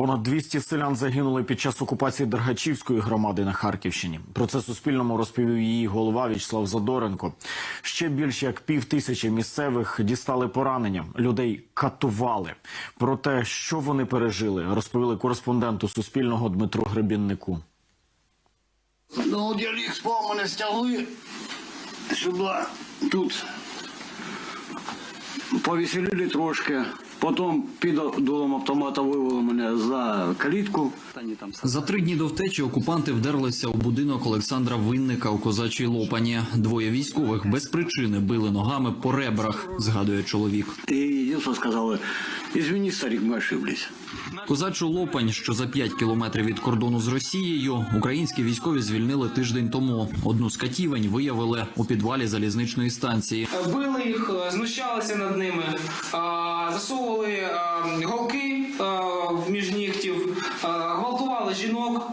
Понад 200 селян загинули під час окупації Дергачівської громади на Харківщині. Про це Суспільному розповів її голова Вячеслав Задоренко. Ще більш як пів тисячі місцевих дістали поранення. Людей катували. Про те, що вони пережили, розповіли кореспонденту Суспільного Дмитру Гребіннику. Ну, я ліг спав, мене стягли сюди, тут. Повеселили трошки. Потім під дулом автомата вивели мене за калітку. За три дні до втечі окупанти вдерлися у будинок Олександра Винника у козачій Лопані. Двоє військових без причини били ногами по ребрах, згадує чоловік. І єдине сказали, извини, старик, ми ошиблись. Козачу Лопань, що за 5 кілометрів від кордону з Росією, українські військові звільнили тиждень тому. Одну з катівень виявили у підвалі залізничної станції. Били їх, е, знущалися над ними, е, засовували е, голки між нігтів, гвалтували жінок.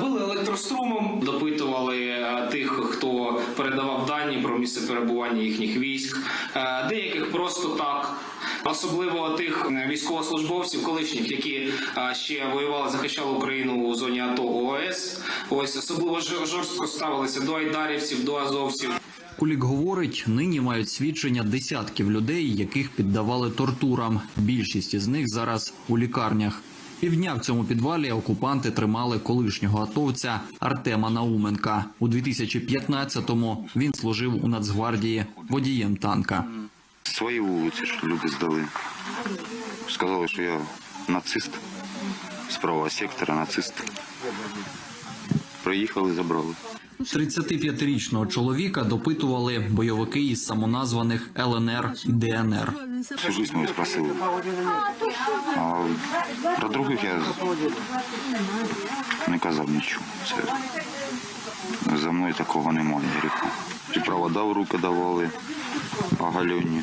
Били електрострумом, допитували тих, хто передавав дані про місце перебування їхніх військ, е, деяких просто так. Особливо тих е, військовослужбовців, колишніх, які е, ще воювали, захищали Україну у зоні АТО ООС. Ось особливо жорстко ставилися до айдарівців, до азовців. Кулік говорить, нині мають свідчення десятків людей, яких піддавали тортурам. Більшість із них зараз у лікарнях. Півдня в цьому підвалі окупанти тримали колишнього атовця Артема Науменка. У 2015-му він служив у Нацгвардії водієм танка. Свої вулиці ж люди здали. Сказали, що я нацист з правого сектора, нацист. Приїхали, забрали. 35-річного чоловіка допитували бойовики із самоназваних ЛНР і ДНР. Всю жизнь мою спросили. А про других я не казав нічого. Це за мною такого немає гріха. І провода в руки давали оголені,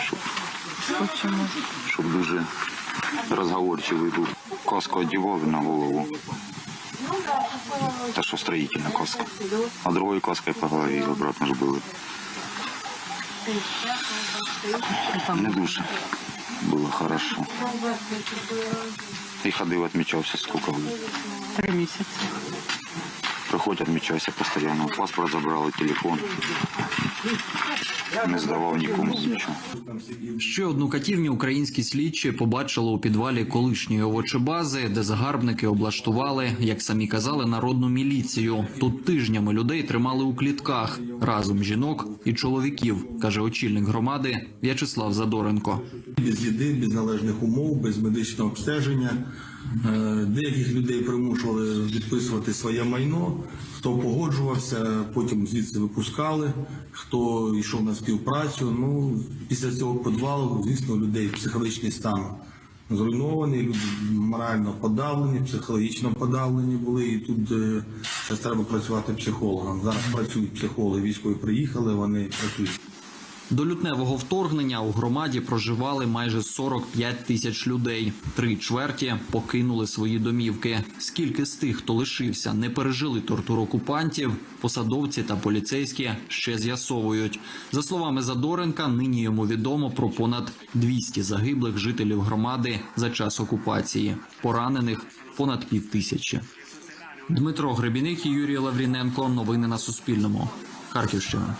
щоб, щоб дуже розговорчивий був. Каску одягали на голову. Та що строїтельна каска. А другою каскою по голові обратно ж били. Не дуже було хорошо. І ходив, відмічався скільки. Три місяці. Приходь, відмічався постійно. Паспорт забрали, телефон. Не здавав нікому нічого. Ще одну катівню українські слідчі побачили у підвалі колишньої овочебази, де загарбники облаштували, як самі казали, народну міліцію. Тут тижнями людей тримали у клітках разом жінок і чоловіків, каже очільник громади В'ячеслав Задоренко. без їди, без належних умов, без медичного обстеження. Е, Деяких людей примушували відписувати своє майно. Хто погоджувався, потім звідси випускали. Хто йшов на співпрацю. Ну після цього підвалу, звісно, людей психологічний стан зруйнований, люди морально подавлені, психологічно подавлені були. І тут е, зараз треба працювати психологом. Зараз працюють психологи, військові приїхали, вони працюють. До лютневого вторгнення у громаді проживали майже 45 тисяч людей. Три чверті покинули свої домівки. Скільки з тих, хто лишився, не пережили тортур окупантів, посадовці та поліцейські ще з'ясовують. За словами Задоренка, нині йому відомо про понад 200 загиблих жителів громади за час окупації. Поранених понад пів тисячі. Дмитро Гребіник і Юрій Лавріненко. Новини на Суспільному. Харківщина.